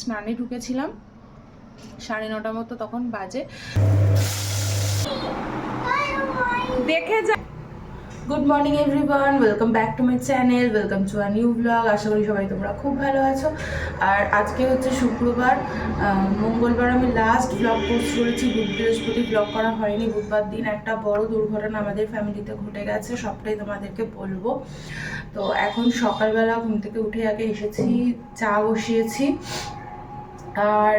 স্নানে ঢুকেছিলাম। সাড়ে নটা মতো তখন বাজে। দেখে যা good morning everyone welcome back to my channel welcome to a new blog আশা করি সবাই তোমরা খুব ভালো আছো। আর আজকে হচ্ছে শুক্রবার। মঙ্গলবার আমি লাস্ট ব্লগ পোস্ট করেছি। বুধ বৃহস্পতি ব্লগ করা হয়নি। বুধবার দিন একটা বড় দুর্ঘটনা আমাদের ফ্যামিলিতে ঘটে গেছে, সবটাই তোমাদেরকে বলব। তো এখন সকালবেলা ঘুম থেকে উঠে আগে এসেছি, চা বসিয়েছি। আর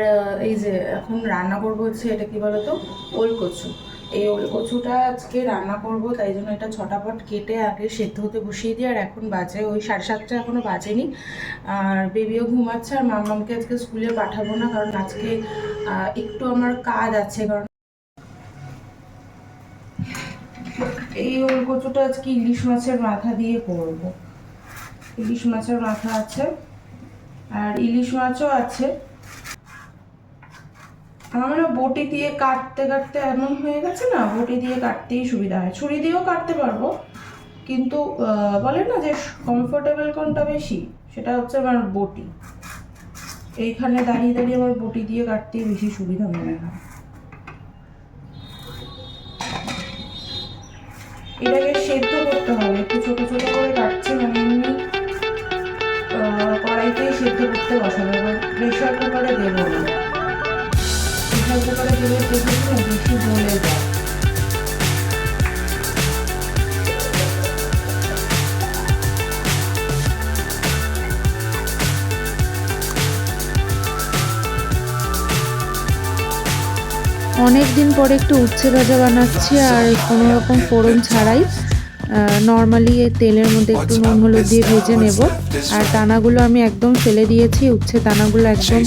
এই যে এখন রান্না করব হচ্ছে এটা কি বলতো? ওল কচু এই ওল কচুটা আজকে রান্না করব, তাই জন্য এটা ছটাপট কেটে আগে সেদ্ধ হতে বসিয়ে দিই, আর এখন বাজে ওই সাড়ে সাতটা এখনও বাজেনি। আর বেবিও ঘুমাচ্ছে, আর মামামকে আজকে স্কুলে পাঠাবো না, কারণ আজকে একটু আমার কাজ আছে, কারণ এই ওল কচুটা আজকে ইলিশ মাছের মাথা দিয়ে করব। ইলিশ মাছের মাথা আছে, আর ইলিশ মাছও আছে। আমার বটি দিয়ে কাটতে কাটতে এমন হয়ে গেছে না, বটি দিয়ে কাটতেই সুবিধা হয়। ছুরি দিয়েও কাটতে পারব, কিন্তু বলে না যে কমফোর্টেবল কোনটা বেশি? সেটা হচ্ছে আমার বটি। এইখানে দাঁড়িয়ে দাঁড়িয়ে আমার বটি দিয়ে কাটতেই বেশি সুবিধা মনে হয়। এটাকে সেদ্ধ করতে হবে, একটু ছোট ছোট করে কাটছে মানে এমনি কড়াইতেই সেদ্ধ করতে বসাবো প্রেশার কুকারে দেবো। না প্রেশার কুকারে দিলে দেখেছি না বেশি গলে যায় অনেক দিন পরে একটু উচ্ছে ভাজা বানাচ্ছি আর কোনো রকম ফোড়ন ছাড়াই নর্মালি তেলের মধ্যে একটু নুন হলুদ দিয়ে ভেজে নেব। আর দানাগুলো আমি একদম ফেলে দিয়েছি, উচ্ছে দানাগুলো একদম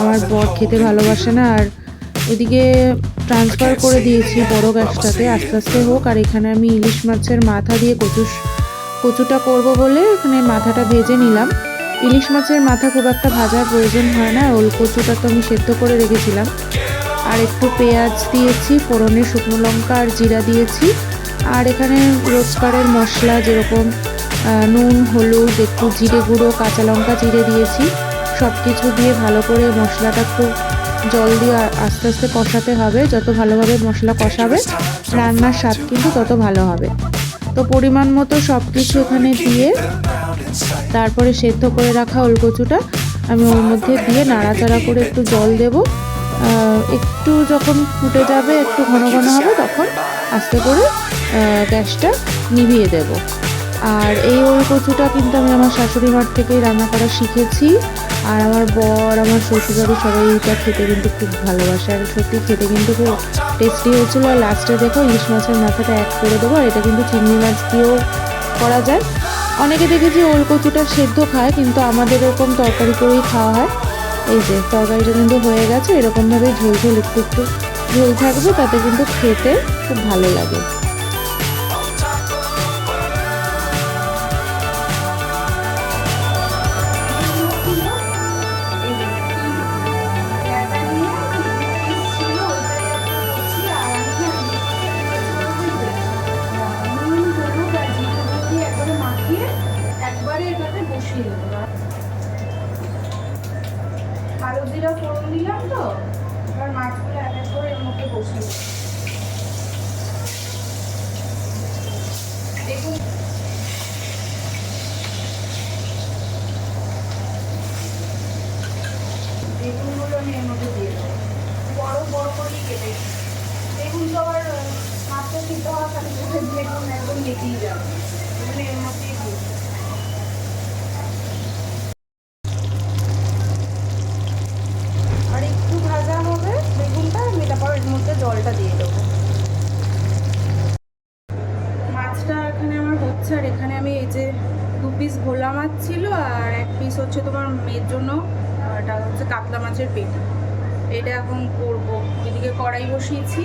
আমার বর খেতে ভালোবাসে না, আর ওদিকে ট্রান্সফার করে দিয়েছি বড় গ্যাসটাতে আস্তে আস্তে হোক, আর এখানে আমি ইলিশ মাছের মাথা দিয়ে কচু কচুটা করব বলে এখানে মাথাটা ভেজে নিলাম। ইলিশ মাছের মাথা খুব একটা ভাজার প্রয়োজন হয় না, ওল কচুটা তো আমি সেদ্ধ করে রেখেছিলাম। আর একটু পেঁয়াজ দিয়েছি, ফোড়নে শুকনো লঙ্কা আর জিরা দিয়েছি। আর এখানে রোজকারের মশলা যেরকম নুন, হলুদ, একটু জিরে গুঁড়ো, কাঁচা লঙ্কা জিরে দিয়েছি। সব কিছু দিয়ে ভালো করে মশলাটা খুব জল দিয়ে আস্তে আস্তে কষাতে হবে। যত ভালোভাবে মশলা কষাবে, রান্নার স্বাদ কিন্তু তত ভালো হবে। তো পরিমাণ মতো সব কিছু এখানে দিয়ে, তারপরে সেদ্ধ করে রাখা ওলকচুটা আমি ওর মধ্যে দিয়ে নাড়াচাড়া করে একটু জল দেব। একটু যখন ফুটে যাবে, একটু ঘন ঘন হবে, তখন আস্তে করে গ্যাসটা নিভিয়ে দেব। আর এই ওল কচুটা কিন্তু আমি আমার শাশুড়ি মার থেকেই রান্না করা শিখেছি। আর আমার বর, আমার শ্বশুরবাড়ি সবাই এটা খেতে কিন্তু খুব ভালোবাসে। আর সত্যি খেতে কিন্তু খুব টেস্টি হয়েছিল। আর লাস্টে দেখো ইলিশ মাছের মাথাটা অ্যাড করে দেবো, আর এটা কিন্তু চিংড়ি মাছ দিয়েও করা যায়। অনেকে দেখেছি ওল কচুটা সেদ্ধ খায়, কিন্তু আমাদের এরকম তরকারি করেই খাওয়া হয়। এই যে, তরকারিটা কিন্তু হয়ে গেছে। এরকমভাবে ঝোল ঝোল, একটু একটু ঝোল থাকবে, তাতে কিন্তু খেতে খুব ভালো লাগে। বেগুন তো আবার মাছটা সিদ্ধ হওয়ার সাথে সাথে একদম বেঁচেই যাবে এগুলো এর মধ্যেই আর একটু ভাজা হবে বেগুনটা এর মধ্যে জলটা দিয়ে দেবো মাছটা এখানে আমার হচ্ছে, আর এখানে আমি এই যে দু পিস ভোলা মাছ ছিল, আর এক পিস হচ্ছে তোমার মেয়ের জন্য, আর এটা হচ্ছে কাতলা মাছের পেট। এটা এখন করব। এদিকে কড়াই বসিয়েছি।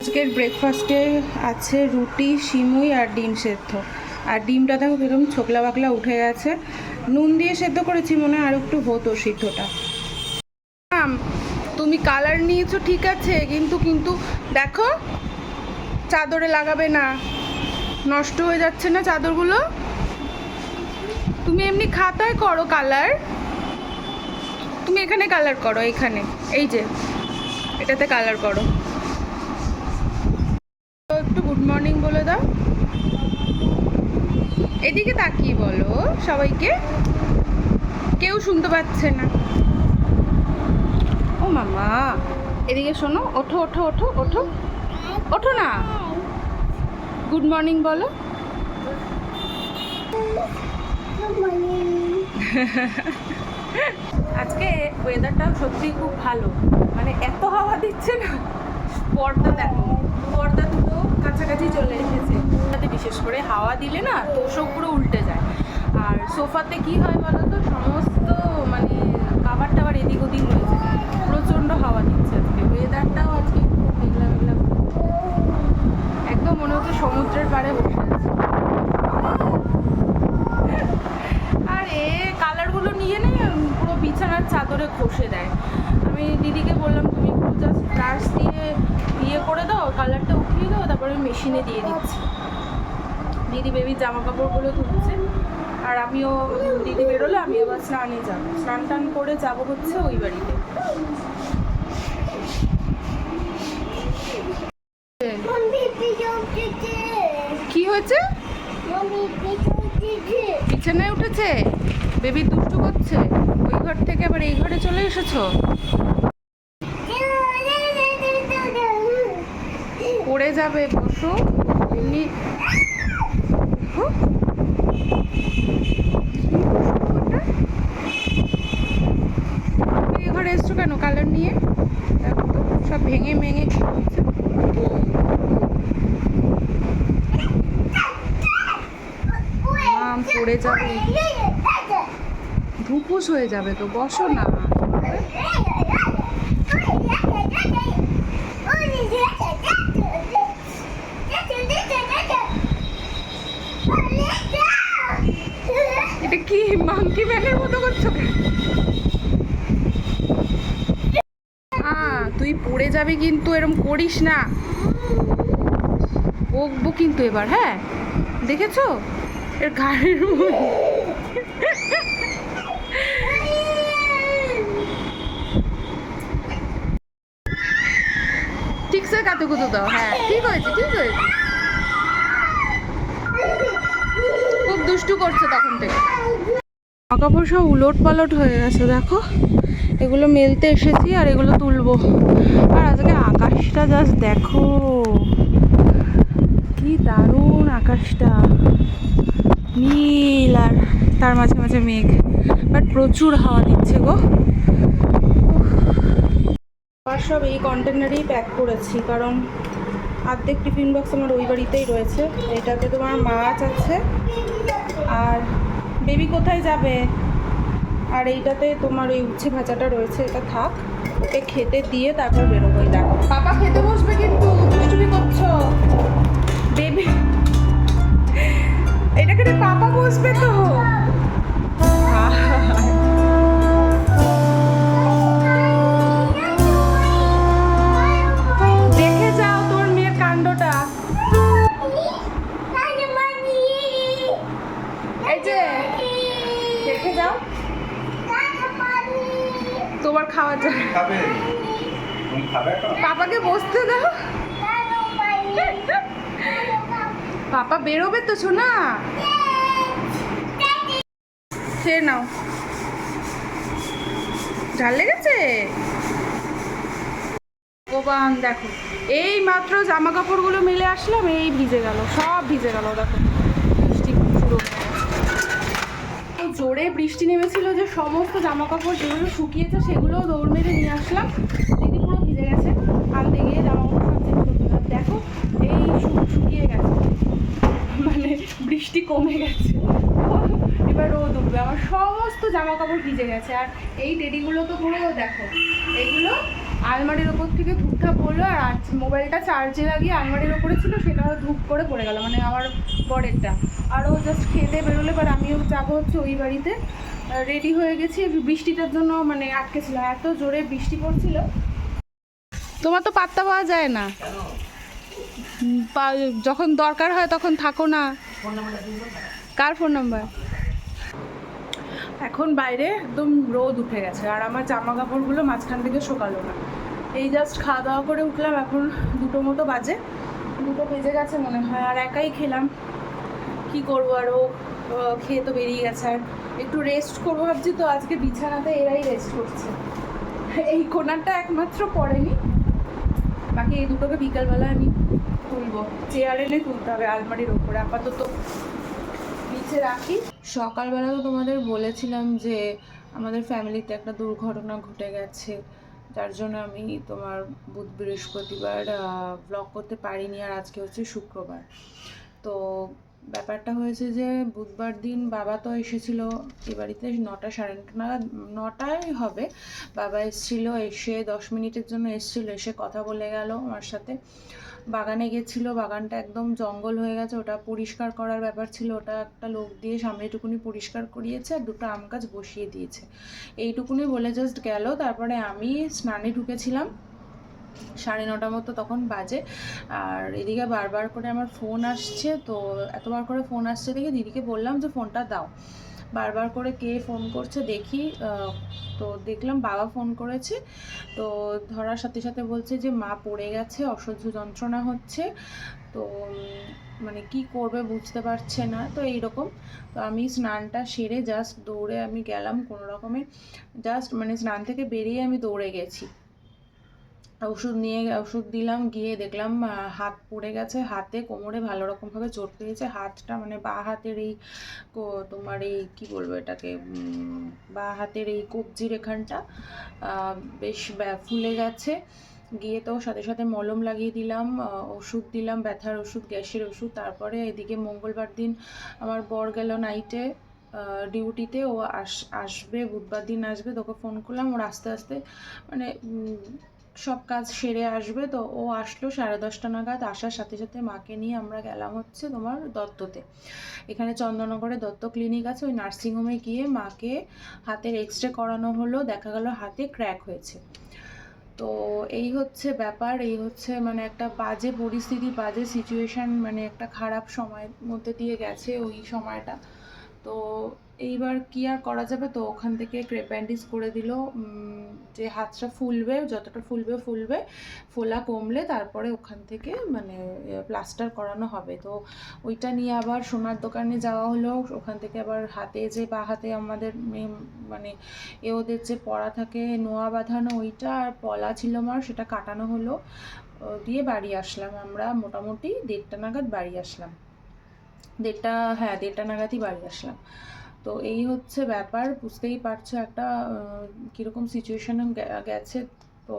আজকের ব্রেকফাস্টে আছে রুটি, সিমুই আর ডিম সেদ্ধ। আর ডিমটা দেখো কীরকম ছোকলা বাকলা উঠে গেছে। নুন দিয়ে সেদ্ধ করেছি মনে হয় আর একটু হতো সিদ্ধটা। তুমি কালার নিয়েছো ঠিক আছে, কিন্তু কিন্তু দেখো চাদরে লাগাবে না। নষ্ট হয়ে যাচ্ছে না চাদরগুলো? তুমি এমনি খাতায় করো কালার। তুমি এখানে কালার করো, এখানে। এই যে, এটাতে কালার করো। একটু গুড মর্নিং বলে দাও। এদিকে তাকিয়ে বলো সবাইকে। কেউ শুনতে পাচ্ছে না। ও মামা, এদিকে শোনো, ওঠো ওঠো ওঠো ওঠো। ওঠো না। গুড মর্নিং বলো। আজকে ওয়েদারটাও সত্যি খুব ভালো। মানে এত হাওয়া দিচ্ছে না। পর্দা দেখো। পর্দা দুটো কাছাকাছি চলে এসেছে। তাতে বিশেষ করে হাওয়া দিলে না তোষক পুরো উল্টে যায়। আর সোফাতে কি হয় বলো তো? সমস্ত মানে কাবার টাবার এদিক ওদিক রয়েছে। প্রচণ্ড হাওয়া দিচ্ছে আজকে। ওয়েদারটাও আজকে খুব মেঘলা মেঘলা একদম মনে হচ্ছে সমুদ্রের পাড়ে বসে আছে আর এ কালারগুলো নিয়ে নে পুরো বিছানার চাদরে ঘষে দেয়। আমি দিদিকে বললাম, তুমি জাস্ট ব্রাশ দিয়ে ইয়ে করে দাও, কালারটা উঠিয়ে দাও, তারপরে মেশিনে দিয়ে দিচ্ছি। দিদি বেবির জামা কাপড়গুলো ধুচ্ছে আর আমিও, দিদি বেরোলে আমি এবার স্নানে যাব। স্নান টান করে যাব হচ্ছে ওই বাড়িতে কি হয়েছে বিছানায় উঠেছে বেবি দুষ্টু করছে? ওই ঘর থেকে আবার এই ঘরে চলে এসেছ? পড়ে যাবে বসো। এমনি হুঁ? কি দুষ্টু ওটা? তুমি এ ঘরে এসছো কেন? কালার নিয়ে? সব ভেঙে ভেঙে পড়ে যাবে। ধুপুস হয়ে যাবে তো, বসো না। এটা কি মাংকি ম্যানের মতো করছ তুই পড়ে যাবে কিন্তু এরম করিস না। বকবো কিন্তু এবার হ্যাঁ? দেখেছ? এর গাড়ির কুতু দাও হ্যাঁ ঠিক হয়েছে ঠিক হয়েছে। খুব দুষ্টু করছে তখন থেকে। কাপড় সব উলট পালট হয়ে গেছে, দেখো। এগুলো মেলতে এসেছি আর এগুলো তুলবো। আর আজকে আকাশটা জাস্ট দেখো। কি দারুণ আকাশটা। নীল আর তার মাঝে মাঝে মেঘ। বাট প্রচুর হাওয়া দিচ্ছে গো। আর সব এই কন্টেনারেই প্যাক করেছি, কারণ অর্ধেক টিফিন বক্স আমার ওই বাড়িতেই রয়েছে। এটাতে তোমার মাছ আছে, আর বেবি কোথায় যাবে? আর এইটাতে তোমার ওই উচ্ছে ভাজাটা রয়েছে, এটা থাক। ওকে খেতে দিয়ে তারপর বেরোবো, এই দেখো। পাপা খেতে বসবে কিন্তু দুষ্টুমি করছ। বেবি এটা খেতে পাপা বসবে তো? ঝাল লেগেছে? ভগবান, দেখো এই মাত্র জামা কাপড়গুলো মেলে আসলাম, এই ভিজে গেল, সব ভিজে গেল, দেখো। বৃষ্টি হয়ে জোরে বৃষ্টি নেমেছিল যে সমস্ত জামা কাপড় যেগুলো শুকিয়েছে সেগুলোও দৌড় মেরে নিয়ে আসলাম। দিদি পুরো ভিজে গেছে আনতে গিয়ে জামা কাপড়। দেখো, এই শুকিয়ে গেছে। মানে বৃষ্টি কমে গেছে। এবার রোদ উঠবে আমার সমস্ত জামা কাপড় ভিজে গেছে। আর এই টেডিগুলো তো পুরো দেখো এগুলো আলমারির ওপর থেকে ধূপটা পড়ল আর মোবাইলটা চার্জে লাগিয়ে আলমারির ওপরে ছিল সেটাও ধূপ করে পড়ে গেল মানে আমার বরেরটা। আর ও জাস্ট খেতে বেরোলে এবার আমিও যাব হচ্ছে ওই বাড়িতে। রেডি হয়ে গেছি বৃষ্টিটার জন্য মানে আটকে ছিল এত জোরে বৃষ্টি পড়ছিল। তোমার তো পাত্তা পাওয়া যায় না। যখন দরকার হয় তখন থাকো না। কার ফোন নাম্বার? এখন বাইরে একদম রোদ উঠে গেছে। আর আমার জামা কাপড়গুলো মাঝখান থেকে শোকালো না। এই জাস্ট খাওয়া দাওয়া করে উঠলাম এখন দুটো মতো বাজে। দুটো বেজে গেছে মনে হয় আর একাই খেলাম। কি করব আর? ও আহ, খেয়ে তো বেরিয়ে গেছে। আর একটু রেস্ট করব ভাবছি তো আজকে বিছানাতে এরাই রেস্ট করছে। এই কোনারটা একমাত্র পড়েনি। বাকি এই দুটোকে বিকালবেলা আমি তুলবো। চেয়ার এনে তুলতে হবে আলমারির ওপরে আপাতত নিচে রাখি। সকালবেলা তো তোমাদের বলেছিলাম যে আমাদের ফ্যামিলিতে একটা দুর্ঘটনা ঘটে গেছে। যার জন্য আমি তোমার বুধ বৃহস্পতিবার ব্লগ করতে পারিনি আর আজকে হচ্ছে শুক্রবার। তো ব্যাপারটা হয়েছে যে বুধবার দিন বাবা তো এসেছিল এ বাড়িতে নটা সাড়ে নটা নাগাদ, নটায় হবে। বাবা এসেছিল, এসে দশ মিনিটের জন্য এসেছিল, এসে কথা বলে গেল আমার সাথে। বাগানে গেছিল, বাগানটা একদম জঙ্গল হয়ে গেছে, ওটা পরিষ্কার করার ব্যাপার ছিল। ওটা একটা লোক দিয়ে সামনেটুকুনি পরিষ্কার করিয়েছে আর দুটো আম গাছ বসিয়ে দিয়েছে। এইটুকুনি বলে জাস্ট গেল, তারপরে আমি স্নানে ঢুকেছিলাম। সাড়ে নটা মতো তখন বাজে। আর এদিকে বারবার করে আমার ফোন আসছে, তো এতবার করে ফোন আসছে দেখে দিদিকে বললাম যে ফোনটা দাও। বারবার করে কে ফোন করছে দেখি তো দেখলাম বাবা ফোন করেছে। তো ধরার সাথে সাথে বলছে যে মা পড়ে গেছে, অসহ্য যন্ত্রণা হচ্ছে। তো মানে কি করবে বুঝতে পারছে না, তো এইরকম। তো আমি স্নানটা সেরে জাস্ট দৌড়ে আমি গেলাম কোনো রকমে জাস্ট মানে স্নান থেকে বেরিয়ে আমি দৌড়ে গেছি। ওষুধ নিয়ে, ওষুধ দিলাম, গিয়ে দেখলাম হাত পড়ে গেছে। হাতে কোমরে ভালো রকমভাবে চোট পেয়েছে। হাতটা মানে বা হাতের এই তোমার এই কী বলব এটাকে বা হাতের এই কবজির এখানটা বেশ ফুলে গেছে। গিয়ে তো সাথে সাথে মলম লাগিয়ে দিলাম ওষুধ দিলাম, ব্যথার ওষুধ, গ্যাসের ওষুধ। তারপরে এদিকে মঙ্গলবার দিন আমার বর গেল নাইটে ডিউটিতে। ও আস, আসবে, বুধবার দিন আসবে। তোকে ফোন করলাম। ওর আস্তে আস্তে মানে সব কাজ সেরে আসবে তো ও আসলো সাড়ে দশটা নাগাদ। আসার সাথে সাথে মাকে নিয়ে আমরা গেলাম হচ্ছে তোমার দত্ততে। এখানে চন্দননগরে দত্ত ক্লিনিক আছে, ওই নার্সিংহোমে গিয়ে মাকে হাতের এক্স রে করানো হলো, দেখা গেল হাতে ক্র্যাক হয়েছে। তো এই হচ্ছে ব্যাপার, এই হচ্ছে মানে একটা বাজে পরিস্থিতি, বাজে সিচুয়েশান মানে একটা খারাপ সময়ের মধ্যে দিয়ে গেছে ওই সময়টা। তো এইবার কি আর করা যাবে? তো ওখান থেকে ক্রেপ্যান্ডিস করে দিল যে হাতটা ফুলবে, যতটা ফুলবে ফুলবে, ফোলা কমলে তারপরে ওখান থেকে মানে প্লাস্টার করানো হবে। তো ওইটা নিয়ে আবার সোনার দোকানে যাওয়া হলো, ওখান থেকে আবার হাতে যে বা হাতে আমাদের মানে এ ওদের যে পড়া থাকে, নোয়া বাঁধানো, ওইটা আর পলা ছিল আমার সেটা কাটানো হলো। দিয়ে বাড়ি আসলাম আমরা, মোটামুটি দেড়টা নাগাদ বাড়ি আসলাম। দেড়টা হ্যাঁ দেড়টা নাগাদই বাড়ি আসলাম। তো এই হচ্ছে ব্যাপার, বুঝতেই পারছ একটা কীরকম সিচুয়েশনে গেছে। তো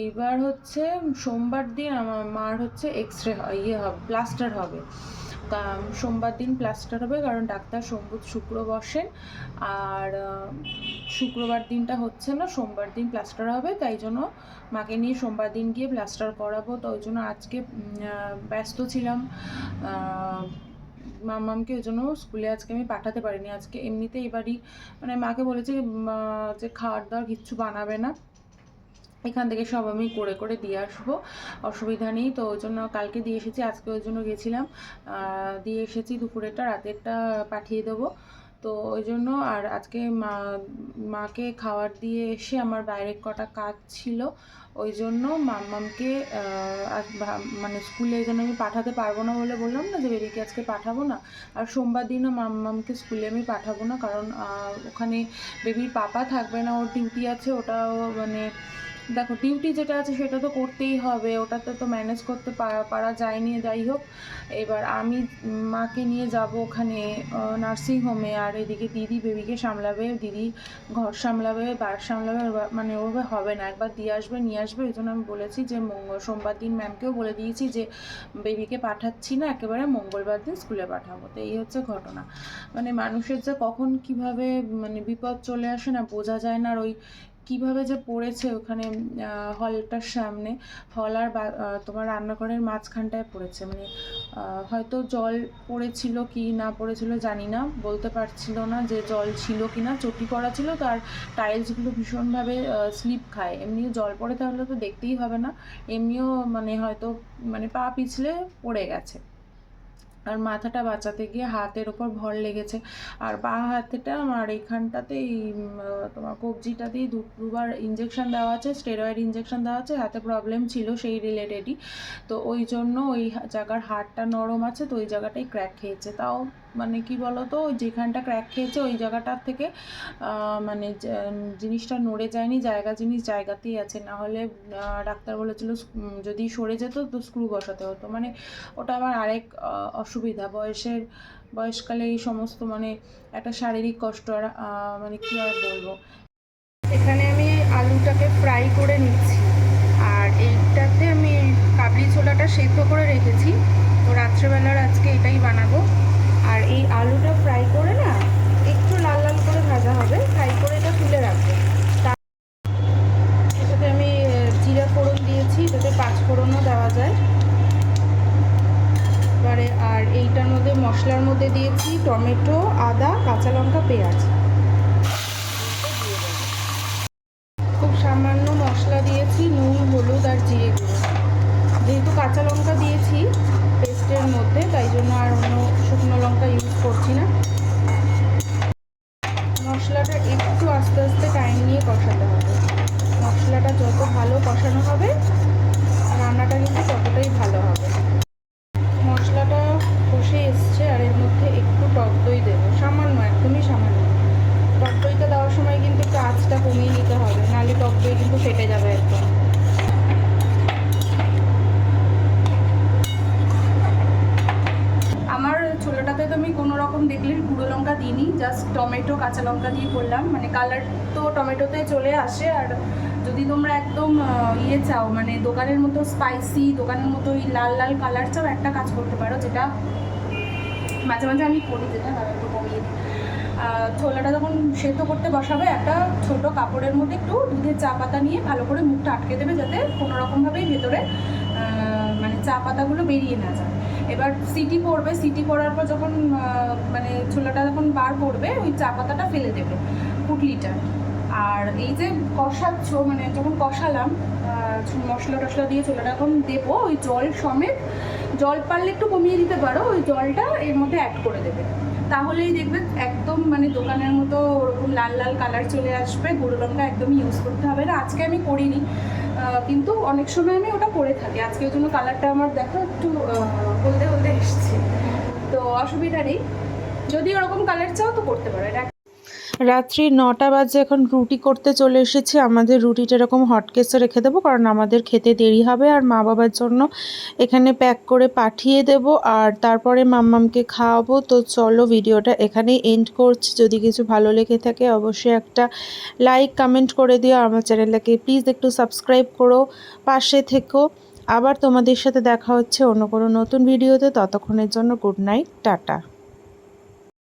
এইবার হচ্ছে সোমবার দিন আমার মার হচ্ছে এক্স রে ইয়ে হবে প্লাস্টার হবে। সোমবার দিন প্লাস্টার হবে কারণ ডাক্তার সোম বুধ শুক্র বসেন। আর শুক্রবার দিনটা হচ্ছে না, সোমবার দিন প্লাস্টার হবে, তাই জন্য মাকে নিয়ে সোমবার দিন গিয়ে প্লাস্টার করাবো। তো ওই জন্য আজকে ব্যস্ত ছিলাম। মামামকে ওই জন্য স্কুলে আজকে আমি পাঠাতে পারিনি। আজকে এমনিতে এবারই মানে মাকে বলেছি যে খাওয়ার দাওয়ার কিচ্ছু বানাবে না। এখান থেকে সব আমি করে করে দিয়ে আসব। অসুবিধা নেই। তো ওই জন্য কালকে দিয়ে এসেছি, আজকে ওই জন্য গেছিলাম। দিয়ে এসেছি দুপুরেরটা রাতেরটা পাঠিয়ে দেবো। তো ওই জন্য আর আজকে মা, মাকে খাবার দিয়ে এসে আমার বাইরে কটা কাজ ছিল। ওই জন্য মাম্মামকে মানে স্কুলে এই জন্য আমি পাঠাতে পারব না বলে বললাম না যে বেবিকে আজকে পাঠাবো না। আর সোমবার দিনও মাম্মামকে স্কুলে আমি পাঠাবো না কারণ ওখানে বেবির পাপা থাকবে না, ওর ডিউটি আছে, ওটাও মানে দেখো ডিউটি যেটা আছে সেটা তো করতেই হবে, ওটাতে তো ম্যানেজ করতে পারা যায়নি, যাই হোক। এবার আমি মাকে নিয়ে যাব ওখানে নার্সিং হোমে আর এদিকে দিদি বেবিকে সামলাবে, দিদি ঘর সামলাবে, বার সামলাবে মানে ওভাবে হবে না, একবার দিয়ে আসবে, নিয়ে আসবে ওই জন্য আমি বলেছি যে মঙ্গল সোমবার দিন ম্যামকেও বলে দিয়েছি যে বেবিকে পাঠাচ্ছি না, একেবারে মঙ্গলবার দিন স্কুলে পাঠাবো, তো এই হচ্ছে ঘটনা। মানে মানুষের যে কখন কীভাবে মানে বিপদ চলে আসে না, বোঝা যায় না, আর ওই কীভাবে যে পড়েছে ওখানে হলটার সামনে, হল আর তোমার রান্নাঘরের মাঝখানটায় পড়েছে মানে হয়তো জল পড়েছিল কি না পড়েছিল জানি না, বলতে পারছিল না যে জল ছিল কি না, চটি করা ছিল তার টাইলসগুলো ভীষণভাবে স্লিপ খায়, এমনিও জল পড়ে তাহলে তো দেখতেই হবে না, এমনিও মানে হয়তো মানে পা পিছলে পড়ে গেছে। আর মাথাটা বাঁচাতে গিয়ে হাতের ওপর ভর লেগেছে। আর বা হাতেটা আমার এখানটাতে এই তোমার কবজিটাতেই দু, দুবার ইঞ্জেকশন দেওয়া আছে স্টেরয়েড ইঞ্জেকশন দেওয়া আছে, হাতে প্রবলেম ছিল সেই রিলেটেডই তো ওই জন্য ওই জায়গার হাড়টা নরম আছে, তো ওই জায়গাটাই ক্র্যাক খেয়েছে। তাও মানে কি বলতো, ওই যেখানটা ক্র্যাক খেয়েছে ওই জায়গাটার থেকে মানে জিনিসটা নড়ে যায়নি, জায়গা জিনিস জায়গাতেই আছে। না হলে ডাক্তার বলেছিল যদি সরে যেত তো স্ক্রু বসাতে হতো। মানে ওটা আবার আরেক অসুবিধা। বয়সের, বয়সকালে এই সমস্ত মানে একটা শারীরিক কষ্ট আর মানে কী আর বলব। এখানে আমি আলুটাকে ফ্রাই করে নিচ্ছি। আর এইটাতে আমি কাবলি ছোলাটা সেদ্ধ করে রেখেছি। তো রাত্রেবেলার আজকে এটাই বানাবো। এই আলুটা ফ্রাই করে না, একটু লাল লাল করে ভাজা হবে ফ্রাই করে এটা তুলে রাখবে। এটাতে আমি জিরা ফোড়ন দিয়েছি, এটাতে পাঁচ ফোড়নও দেওয়া যায়। এবারে আর এইটার মধ্যে মশলার মধ্যে দিয়েছি টমেটো, আদা, কাঁচা লঙ্কা, পেঁয়াজ খুব সামান্য মশলা দিয়েছি নুন হলুদ আর জিরে গুঁড়ো যেহেতু কাঁচা লঙ্কা দিয়েছি পেস্টের মধ্যে তাই জন্য আর অন্য শুকনো লঙ্কা ইউজ করছি না মশলাটা একটু আস্তে আস্তে টাইম নিয়ে কষাতে হবে মশলাটা যত ভালো কষানো হবে রান্নাটা কিন্তু ততটাই ভালো হবে মশলাটা কষে এসছে আর এর মধ্যে একটু টক দই দেবো সামান্য একদমই সামান্য টক দইটা দেওয়ার সময় কিন্তু একটু আঁচটা কমিয়ে নিতে হবে, নাহলে টক দই কিন্তু ফেটে যাবে একদম। আমার ছোলাটাতে তো আমি কোনো রকম দেখলে গুঁড়ো লঙ্কা দিইনি জাস্ট টমেটো, কাঁচা লঙ্কা দিয়ে করলাম। মানে কালার তো টমেটোতে চলে আসে, আর যদি তোমরা একদম ইয়ে চাও মানে দোকানের মতো স্পাইসি দোকানের মতো ওই লাল লাল কালার চাও, একটা কাজ করতে পারো, যেটা মাঝে মাঝে আমি করি, যেটা তারা একটু কমিয়ে দিই। ছোলাটা যখন সেদ্ধ করতে বসাবে, একটা ছোট কাপড়ের মধ্যে একটু দুধের চা পাতা নিয়ে ভালো করে মুখটা আটকে দেবে যাতে কোনো রকমভাবেই ভেতরে মানে চা পাতাগুলো বেরিয়ে না যায়। এবার সিটি পড়বে, সিটি পড়ার পর যখন মানে ছোলাটা যখন বার পড়বে ওই চা পাতাটা ফেলে দেবে পুটলিটা আর এই যে কষাচ্ছ মানে যখন কষালাম মশলা টশলা দিয়ে ছোলাটা এখন দেবো, ওই জল সমেত, জল পারলে একটু কমিয়ে দিতে পারো, ওই জলটা এর মধ্যে অ্যাড করে দেবে। তাহলেই দেখবে একদম মানে দোকানের মতো ওরকম লাল লাল কালার চলে আসবে। গুঁড়ো লঙ্কা একদম ইউজ করতে হবে না। আজকে আমি করিনি। কিন্তু অনেক সময় আমি ওটা করে থাকি। আজকে ওই জন্য কালারটা আমার দেখো একটু হলদে হলদে এসছে। তো অসুবিধা নেই। যদি ওরকম কালার চাও তো করতে পারো। এটা রাত্রি নটা বাজে এখন রুটি করতে চলে এসেছি। আমাদের রুটিটা এরকম হটকেসে রেখে দেবো, কারণ আমাদের খেতে দেরি হবে আর মা বাবার জন্য এখানে প্যাক করে পাঠিয়ে দেব আর তারপরে মাম্মামকে খাওয়াবো। তো চলো ভিডিওটা এখানেই এন্ড করছি। যদি কিছু ভালো লেগে থাকে অবশ্যই একটা লাইক কমেন্ট করে দিও। আমার চ্যানেলটাকে প্লিজ একটু সাবস্ক্রাইব করো, পাশে থেকো। আবার তোমাদের সাথে দেখা হচ্ছে অন্য কোনো নতুন ভিডিওতে ততক্ষণের জন্য গুড নাইট টাটা।